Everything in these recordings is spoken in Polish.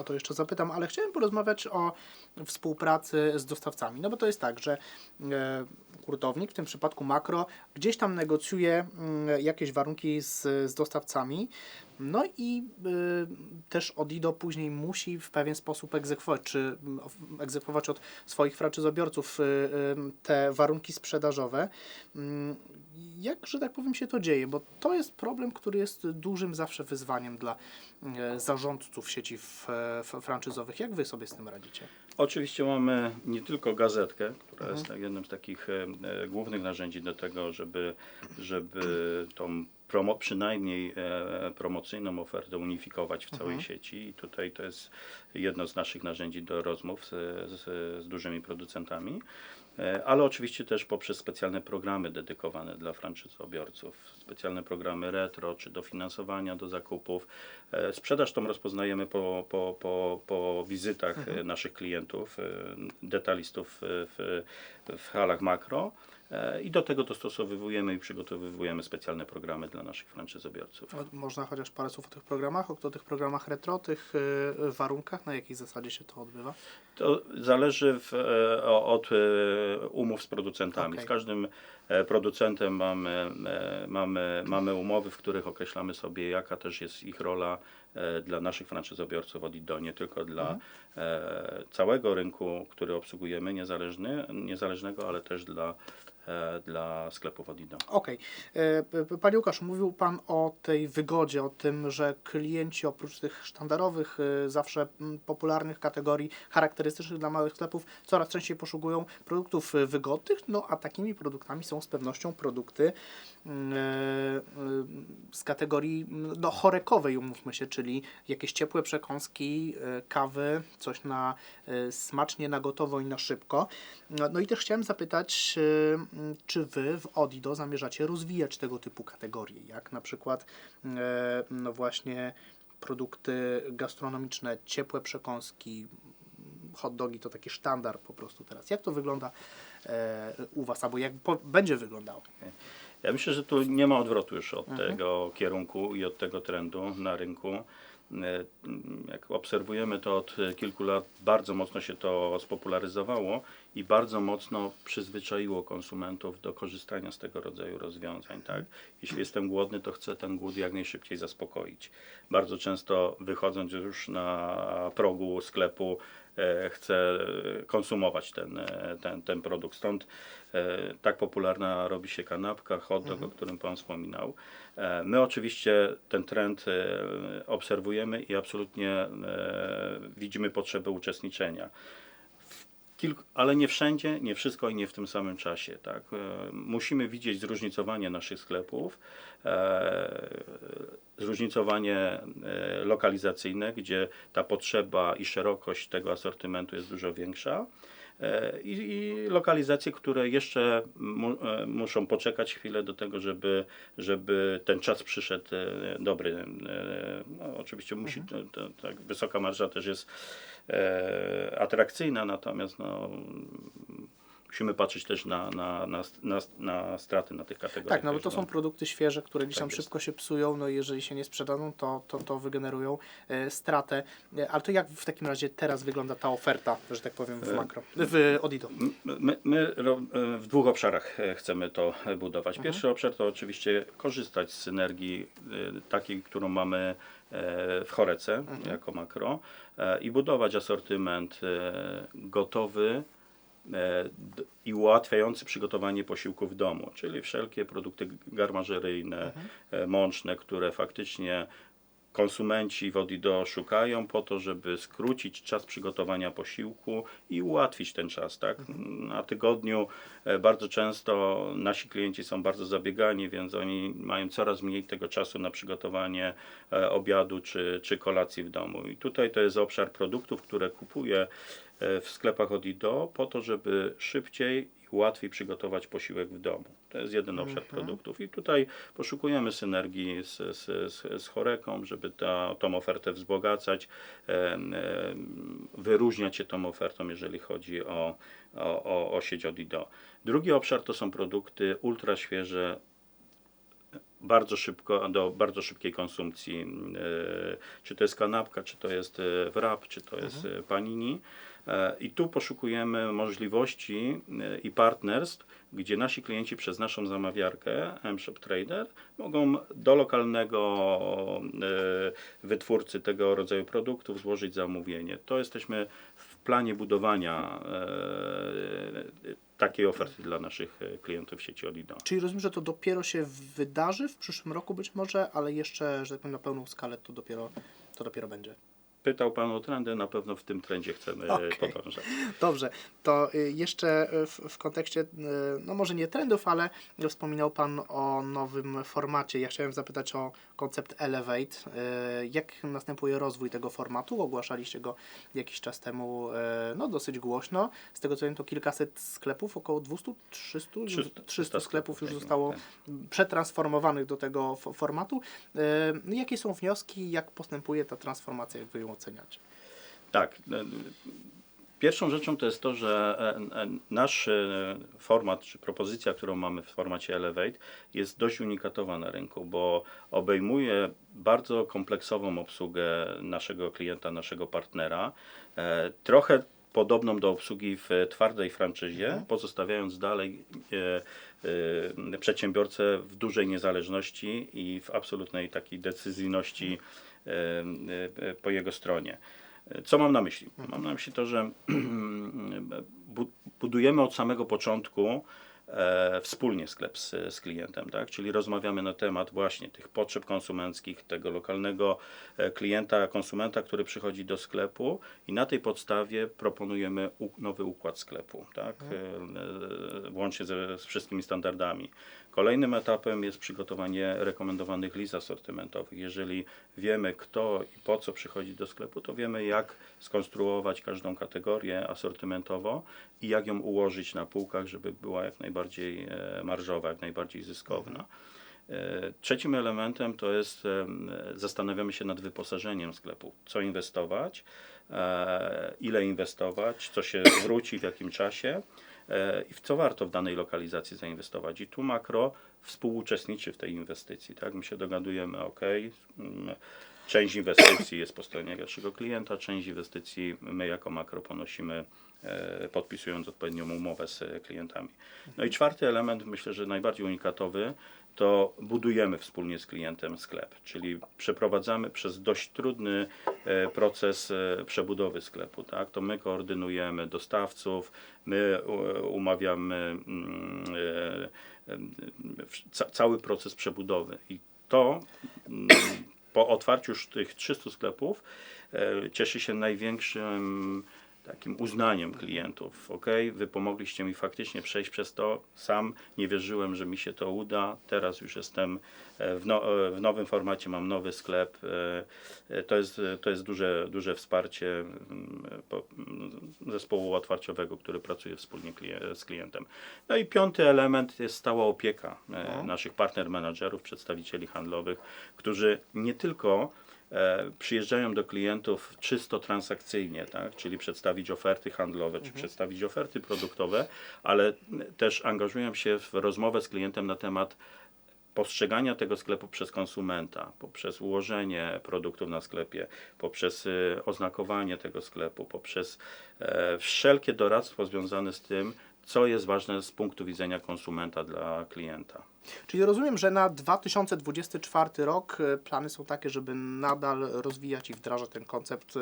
o to jeszcze zapytam, ale chciałem porozmawiać o współpracy z dostawcami. No bo to jest tak, że e, hurtownik, w tym przypadku makro, gdzieś tam negocjuje mm, jakieś warunki z, z dostawcami. No i y, też Odido później musi w pewien sposób egzekwować, czy mm, egzekwować od swoich franczyzobiorców y, y, te warunki sprzedażowe. Mm, Jak, że tak powiem, się to dzieje? Bo to jest problem, który jest dużym zawsze wyzwaniem dla e, zarządców sieci franczyzowych. Jak wy sobie z tym radzicie? Oczywiście mamy nie tylko gazetkę, która jest tak jednym z takich e, e, głównych narzędzi do tego, żeby, żeby tą promo, przynajmniej e, promocyjną ofertę unifikować w całej sieci. I tutaj to jest jedno z naszych narzędzi do rozmów z, z, z dużymi producentami. E, Ale oczywiście też poprzez specjalne programy dedykowane dla franczyzobiorców, specjalne programy retro czy dofinansowania do zakupów. E, Sprzedaż tą rozpoznajemy po, po, po, po wizytach e, naszych klientów, detalistów w, w halach makro. E, I do tego dostosowujemy i przygotowujemy specjalne programy dla naszych franczyzobiorców. Można chociaż parę słów o tych programach, o tych programach retro, tych y, warunkach, na jakiej zasadzie się to odbywa? To zależy w, e, od e, umów z producentami. Okej. Z każdym e, producentem mamy, e, mamy, mamy umowy, w których określamy sobie, jaka też jest ich rola e, dla naszych franczyzobiorców od IDO, nie tylko dla e, całego rynku, który obsługujemy, niezależny, niezależnego, ale też dla, e, dla sklepów od. Okej. E, p- p- Panie Łukaszu, mówił Pan o tej wygodzie, o tym, że klienci oprócz tych sztandarowych, y, zawsze popularnych kategorii charakterystycznych dla małych sklepów, coraz częściej poszukują produktów wygodnych, no a takimi produktami są z pewnością produkty e, z kategorii no, chorekowej, umówmy się, czyli jakieś ciepłe przekąski, kawy, coś na smacznie, na gotowo i na szybko. No, no i też chciałem zapytać, czy Wy w Odido zamierzacie rozwijać tego typu kategorie, jak na przykład e, no właśnie produkty gastronomiczne, ciepłe przekąski, hot dogi to taki sztandar po prostu teraz. Jak to wygląda e, u Was, albo jak będzie wyglądało? Ja myślę, że tu nie ma odwrotu już od tego kierunku i od tego trendu na rynku. Jak obserwujemy to od kilku lat, bardzo mocno się to spopularyzowało i bardzo mocno przyzwyczaiło konsumentów do korzystania z tego rodzaju rozwiązań. Tak? Jeśli jestem głodny, to chcę ten głód jak najszybciej zaspokoić. Bardzo często wychodząc już na progu sklepu, e, chcę konsumować ten, e, ten, ten produkt. Stąd e, tak popularna robi się kanapka, hot dog, o którym Pan wspominał. My oczywiście ten trend obserwujemy i absolutnie widzimy potrzebę uczestniczenia. Kilku, ale nie wszędzie, nie wszystko i nie w tym samym czasie. Tak? E, Musimy widzieć zróżnicowanie naszych sklepów, e, zróżnicowanie e, lokalizacyjne, gdzie ta potrzeba i szerokość tego asortymentu jest dużo większa. I, i lokalizacje, które jeszcze mu, muszą poczekać chwilę do tego, żeby, żeby ten czas przyszedł dobry. No, oczywiście musi, to, to, tak, wysoka marża też jest atrakcyjna, natomiast no, musimy patrzeć też na, na, na, na, na straty na tych kategoriach. Tak, no bo to są produkty świeże, które gdzieś Tak tam jest. szybko się psują, no i jeżeli się nie sprzedadzą, to, to, to wygenerują e, stratę. E, ale to jak w takim razie teraz wygląda ta oferta, że tak powiem, w makro, w Odido? My, my e, w dwóch obszarach e, chcemy to e, budować. Pierwszy obszar to oczywiście korzystać z synergii e, takiej, którą mamy e, w Chorece jako makro e, i budować asortyment e, gotowy e, i ułatwiający przygotowanie posiłku w domu, czyli wszelkie produkty garmażeryjne, e, mączne, które faktycznie konsumenci w Odido szukają po to, żeby skrócić czas przygotowania posiłku i ułatwić ten czas. Tak? Na tygodniu e, bardzo często nasi klienci są bardzo zabiegani, więc oni mają coraz mniej tego czasu na przygotowanie e, obiadu czy, czy kolacji w domu. I tutaj to jest obszar produktów, które kupuję e, w sklepach Odido po to, żeby szybciej i łatwiej przygotować posiłek w domu. To jest jeden obszar produktów i tutaj poszukujemy synergii z, z, z, z Choreką, żeby ta, tą ofertę wzbogacać, em, wyróżniać się tą ofertą, jeżeli chodzi o, o, o, o sieć Odido. Drugi obszar to są produkty ultra świeże, bardzo szybko, do bardzo szybkiej konsumpcji. e, Czy to jest kanapka, czy to jest e, wrap, czy to jest e, panini. I tu poszukujemy możliwości i partnerstw, gdzie nasi klienci przez naszą zamawiarkę M-Shop Trader mogą do lokalnego wytwórcy tego rodzaju produktów złożyć zamówienie. To jesteśmy w planie budowania e, takiej oferty dla naszych e, klientów sieci Odido. Czyli rozumiem, że to dopiero się wydarzy w przyszłym roku być może, ale jeszcze, że tak powiem, na pełną skalę to dopiero, to dopiero będzie. Pytał Pan o trendy, na pewno w tym trendzie chcemy Okej. podążać. Dobrze, to y, jeszcze w, w kontekście, y, no może nie trendów, ale wspominał Pan o nowym formacie. Ja chciałem zapytać o koncept Elevate. Y, Jak następuje rozwój tego formatu? Ogłaszaliście go jakiś czas temu, no dosyć głośno. Z tego co wiem, to kilkaset sklepów, około 200, 300, 300, 300 sklepów już zostało tak. przetransformowanych do tego formatu. No Jakie są wnioski? Jak postępuje ta transformacja? Jak Wy Tak. e, Pierwszą rzeczą to jest to, że e, e, nasz format, czy propozycja, którą mamy w formacie Elevate, jest dość unikatowa na rynku, bo obejmuje bardzo kompleksową obsługę naszego klienta, naszego partnera. Trochę podobną do obsługi w twardej franczyzie, pozostawiając dalej przedsiębiorcę w dużej niezależności i w absolutnej takiej decyzyjności e, po jego stronie. Co mam na myśli? Mam na myśli to, że bu- budujemy od samego początku e, wspólnie sklep z, z klientem, tak? czyli rozmawiamy na temat właśnie tych potrzeb konsumenckich, tego lokalnego e, klienta, konsumenta, który przychodzi do sklepu i na tej podstawie proponujemy nowy układ sklepu, tak? E, e, włącznie ze, z wszystkimi standardami. Kolejnym etapem jest przygotowanie rekomendowanych list asortymentowych. Jeżeli wiemy kto i po co przychodzi do sklepu, to wiemy jak skonstruować każdą kategorię asortymentowo i jak ją ułożyć na półkach, żeby była jak najbardziej e, marżowa, jak najbardziej zyskowna. E, Trzecim elementem to jest em, zastanawiamy się nad wyposażeniem sklepu. Co inwestować, e, ile inwestować, co się zwróci, w jakim czasie e, i w co warto w danej lokalizacji zainwestować. I tu makro współuczestniczy w tej inwestycji. Tak? My się dogadujemy, ok, mm, część inwestycji jest po stronie naszego klienta, część inwestycji my jako makro ponosimy, e, podpisując odpowiednią umowę z e, klientami. No i czwarty element, myślę, że najbardziej unikatowy, to budujemy wspólnie z klientem sklep, czyli przeprowadzamy przez dość trudny e, proces e, przebudowy sklepu. Tak? To my koordynujemy dostawców, my umawiamy mm, e, e, cały proces przebudowy. I to mm, po otwarciu już tych 300 sklepów e, cieszy się największym takim uznaniem klientów. Ok, wy pomogliście mi faktycznie przejść przez to. Sam nie wierzyłem, że mi się to uda. Teraz już jestem e, w, no, e, w nowym formacie, mam nowy sklep. E, To jest, to jest duże, duże wsparcie mm, mm, zespołu otwarciowego, który pracuje wspólnie z klientem. No i piąty element jest stała opieka No. naszych partner menadżerów, przedstawicieli handlowych, którzy nie tylko przyjeżdżają do klientów czysto transakcyjnie, tak? czyli przedstawić oferty handlowe, czy przedstawić oferty produktowe, ale też angażują się w rozmowę z klientem na temat postrzegania tego sklepu przez konsumenta, poprzez ułożenie produktów na sklepie, poprzez y, oznakowanie tego sklepu, poprzez e, wszelkie doradztwo związane z tym, co jest ważne z punktu widzenia konsumenta dla klienta. Czyli rozumiem, że na 2024 rok e, plany są takie, żeby nadal rozwijać i wdrażać ten koncept e,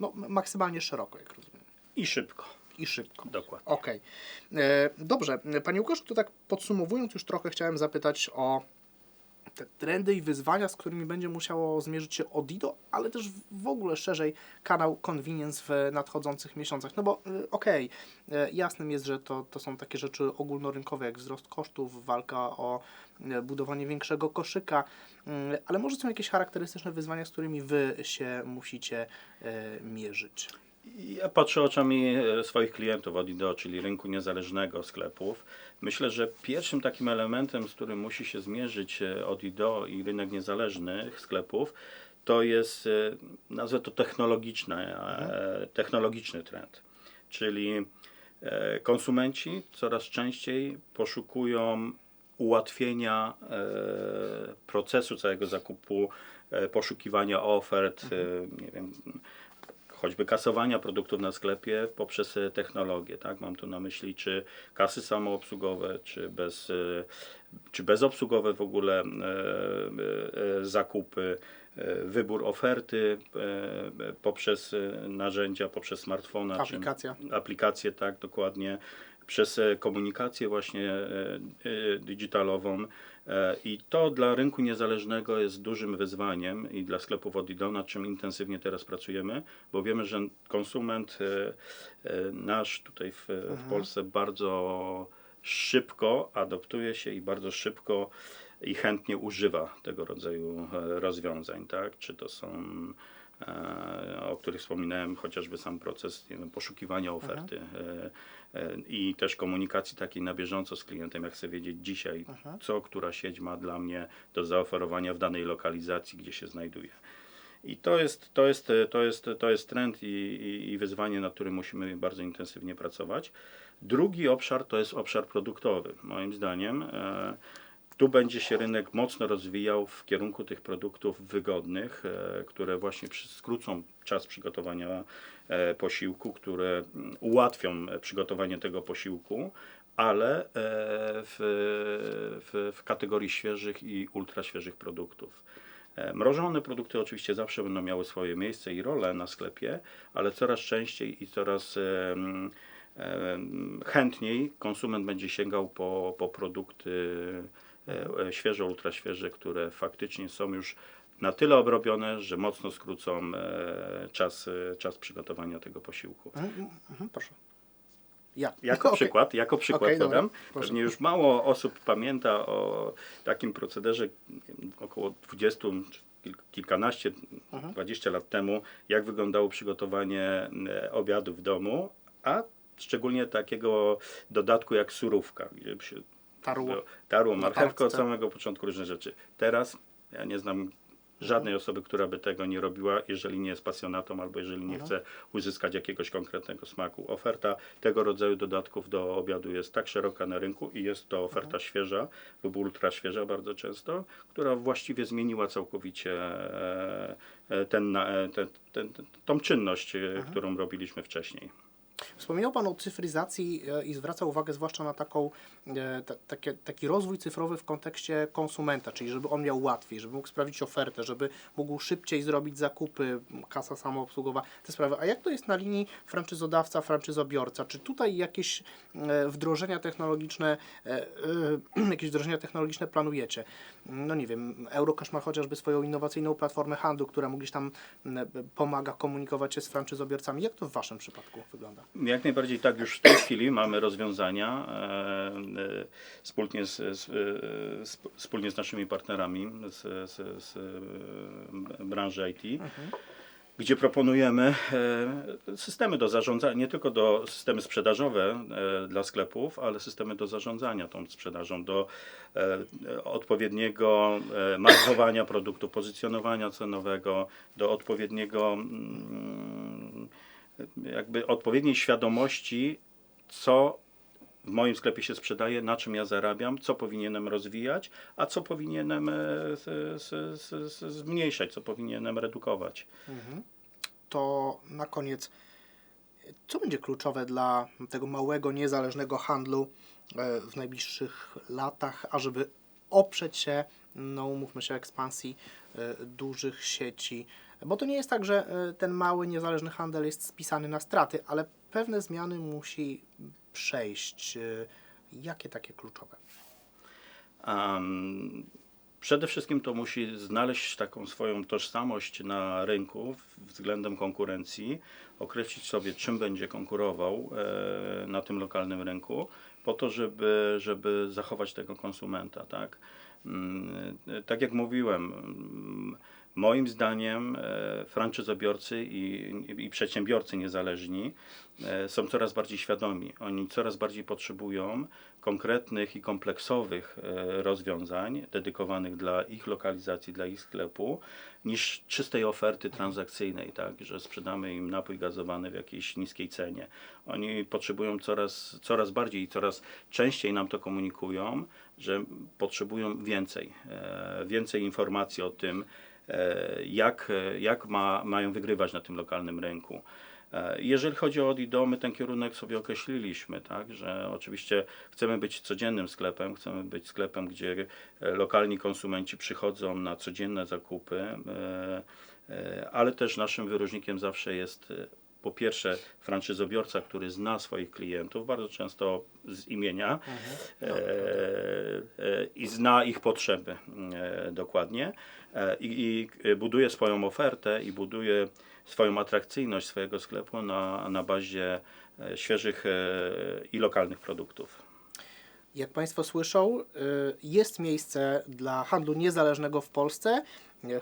no, maksymalnie szeroko, jak rozumiem. I szybko. I szybko. Dokładnie. Okej. E, Dobrze. Panie Łukaszu, to tak podsumowując już trochę chciałem zapytać o te trendy i wyzwania, z którymi będzie musiało zmierzyć się Odido, ale też w ogóle szerzej kanał Convenience w nadchodzących miesiącach. No bo y, okej, y, jasnym jest, że to, to są takie rzeczy ogólnorynkowe, jak wzrost kosztów, walka o y, budowanie większego koszyka, y, ale może są jakieś charakterystyczne wyzwania, z którymi Wy się musicie mierzyć. Ja patrzę oczami e, swoich klientów od IDO, czyli rynku niezależnego sklepów. Myślę, że pierwszym takim elementem, z którym musi się zmierzyć e, od IDO i rynek niezależnych sklepów, to jest, e, nazwę to technologiczny, e, technologiczny trend. Czyli konsumenci coraz częściej poszukują ułatwienia procesu całego zakupu, poszukiwania ofert, e, nie wiem, choćby kasowania produktów na sklepie poprzez e, technologię, tak? Mam tu na myśli czy kasy samoobsługowe, czy, bez, e, czy bezobsługowe w ogóle e, zakupy, wybór oferty poprzez narzędzia, poprzez smartfona, czy- Aplikacja. aplikację, tak, dokładnie, przez e, komunikację właśnie e, e, digitalową. I to dla rynku niezależnego jest dużym wyzwaniem i dla sklepów Odilo, nad czym intensywnie teraz pracujemy, bo wiemy, że konsument nasz tutaj w, w Polsce bardzo szybko adoptuje się i bardzo szybko i chętnie używa tego rodzaju rozwiązań, tak? Czy to są o których wspominałem, chociażby sam proces wiem, poszukiwania oferty e, e, i też komunikacji takiej na bieżąco z klientem, jak chcę wiedzieć dzisiaj, co która sieć ma dla mnie do zaoferowania w danej lokalizacji, gdzie się znajduje. I to jest, to jest, to jest, to jest trend i, i, i wyzwanie, nad którym musimy bardzo intensywnie pracować. Drugi obszar to jest obszar produktowy. Moim zdaniem e, tu będzie się rynek mocno rozwijał w kierunku tych produktów wygodnych, e, które właśnie skrócą czas przygotowania e, posiłku, które mm, ułatwią e, przygotowanie tego posiłku, ale w, w, w kategorii świeżych i ultra świeżych produktów. Mrożone produkty oczywiście zawsze będą miały swoje miejsce i rolę na sklepie, ale coraz częściej i coraz em, em, chętniej konsument będzie sięgał po, po produkty świeże, ultra świeże, które faktycznie są już na tyle obrobione, że mocno skrócą e, czas, e, czas przygotowania tego posiłku. Mhm, mhm, proszę. Ja. Jako Okej. przykład, jako przykład dobra, podam. Pewnie już mało osób pamięta o takim procederze około 20 czy kil- kilkanaście, Mhm. 20 lat temu, jak wyglądało przygotowanie e, obiadu w domu, a szczególnie takiego dodatku jak surówka, gdzie się Tarło. tarło marchewkę od samego początku różne rzeczy. Teraz ja nie znam żadnej osoby, która by tego nie robiła, jeżeli nie jest pasjonatą albo jeżeli nie chce uzyskać jakiegoś konkretnego smaku. Oferta tego rodzaju dodatków do obiadu jest tak szeroka na rynku i jest to oferta świeża lub ultra świeża bardzo często, która właściwie zmieniła całkowicie e, e, ten, e, ten, ten, ten, tą czynność, którą robiliśmy wcześniej. Wspominał Pan o cyfryzacji e, i zwraca uwagę zwłaszcza na taką, e, ta, takie, taki rozwój cyfrowy w kontekście konsumenta, czyli żeby on miał łatwiej, żeby mógł sprawdzić ofertę, żeby mógł szybciej zrobić zakupy, kasa samoobsługowa, te sprawy. A jak to jest na linii franczyzodawca, franczyzobiorca? Czy tutaj jakieś e, wdrożenia technologiczne, jakieś wdrożenia technologiczne planujecie? No nie wiem, Eurocash ma chociażby swoją innowacyjną platformę handlu, która mu gdzieś tam pomaga komunikować się z franczyzobiorcami. Jak to w Waszym przypadku wygląda? Jak najbardziej tak, już w tej chwili mamy rozwiązania e, e, wspólnie z, z, e, sp- wspólnie z naszymi partnerami z, z, z branży IT, gdzie proponujemy systemy do zarządzania, nie tylko do systemy sprzedażowe dla sklepów, ale systemy do zarządzania tą sprzedażą, do odpowiedniego markowania produktu, pozycjonowania cenowego, do odpowiedniego mm, jakby odpowiedniej świadomości, co w moim sklepie się sprzedaje, na czym ja zarabiam, co powinienem rozwijać, a co powinienem e, zmniejszać, co powinienem redukować. to na koniec, co będzie kluczowe dla tego małego, niezależnego handlu e, w najbliższych latach, ażeby oprzeć się, no umówmy się, ekspansji e, dużych sieci? Bo to nie jest tak, że e, ten mały, niezależny handel jest spisany na straty, ale pewne zmiany musi przejść. E, Jakie takie kluczowe? Am, przede wszystkim to musi znaleźć taką swoją tożsamość na rynku względem konkurencji, określić sobie, czym będzie konkurował e, na tym lokalnym rynku, po to, żeby, żeby zachować tego konsumenta. Tak? Mm, e, tak jak mówiłem, mm, Moim zdaniem e, franczyzobiorcy i, i przedsiębiorcy niezależni e, są coraz bardziej świadomi. Oni coraz bardziej potrzebują konkretnych i kompleksowych e, rozwiązań dedykowanych dla ich lokalizacji, dla ich sklepu, niż czystej oferty transakcyjnej, tak, że sprzedamy im napój gazowany w jakiejś niskiej cenie. Oni potrzebują coraz, coraz bardziej i coraz częściej nam to komunikują, że potrzebują więcej, więcej informacji o tym, jak, jak ma, mają wygrywać na tym lokalnym rynku. E, Jeżeli chodzi o Odido, ten kierunek sobie określiliśmy, tak, że oczywiście chcemy być codziennym sklepem, chcemy być sklepem, gdzie e, lokalni konsumenci przychodzą na codzienne zakupy, e, e, ale też naszym wyróżnikiem zawsze jest e, po pierwsze franczyzobiorca, który zna swoich klientów, bardzo często z imienia e, e, i zna ich potrzeby e, dokładnie e, i, i buduje swoją ofertę i buduje swoją atrakcyjność swojego sklepu na, na bazie e, świeżych e, i lokalnych produktów. Jak Państwo słyszą, jest miejsce dla handlu niezależnego w Polsce,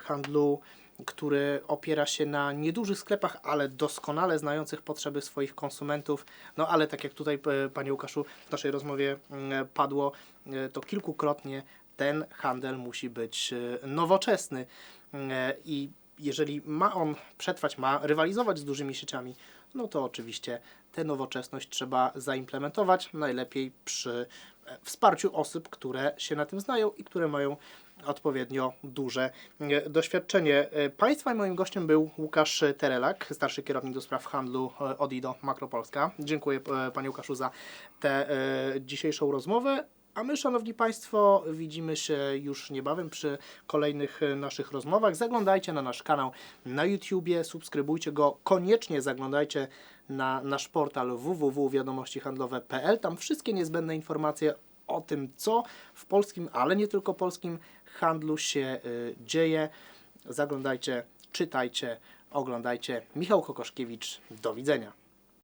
handlu, który opiera się na niedużych sklepach, ale doskonale znających potrzeby swoich konsumentów. No ale tak jak tutaj, y, Panie Łukaszu, w naszej rozmowie y, padło, y, to kilkukrotnie ten handel musi być y, nowoczesny i jeżeli ma on przetrwać, ma rywalizować z dużymi sieciami, no to oczywiście tę nowoczesność trzeba zaimplementować, najlepiej przy e, wsparciu osób, które się na tym znają i które mają odpowiednio duże e, doświadczenie. E, Państwa i moim gościem był Łukasz Terelak, starszy kierownik do spraw handlu e, Odido Makropolska. Dziękuję Panie Łukaszu za tę dzisiejszą rozmowę. A my, Szanowni Państwo, widzimy się już niebawem przy kolejnych naszych rozmowach. Zaglądajcie na nasz kanał na YouTubie, subskrybujcie go, koniecznie zaglądajcie na nasz portal www.wiadomościhandlowe.pl. Tam wszystkie niezbędne informacje o tym, co w polskim, ale nie tylko polskim handlu się y, dzieje. Zaglądajcie, czytajcie, oglądajcie. Michał Kokoszkiewicz, do widzenia.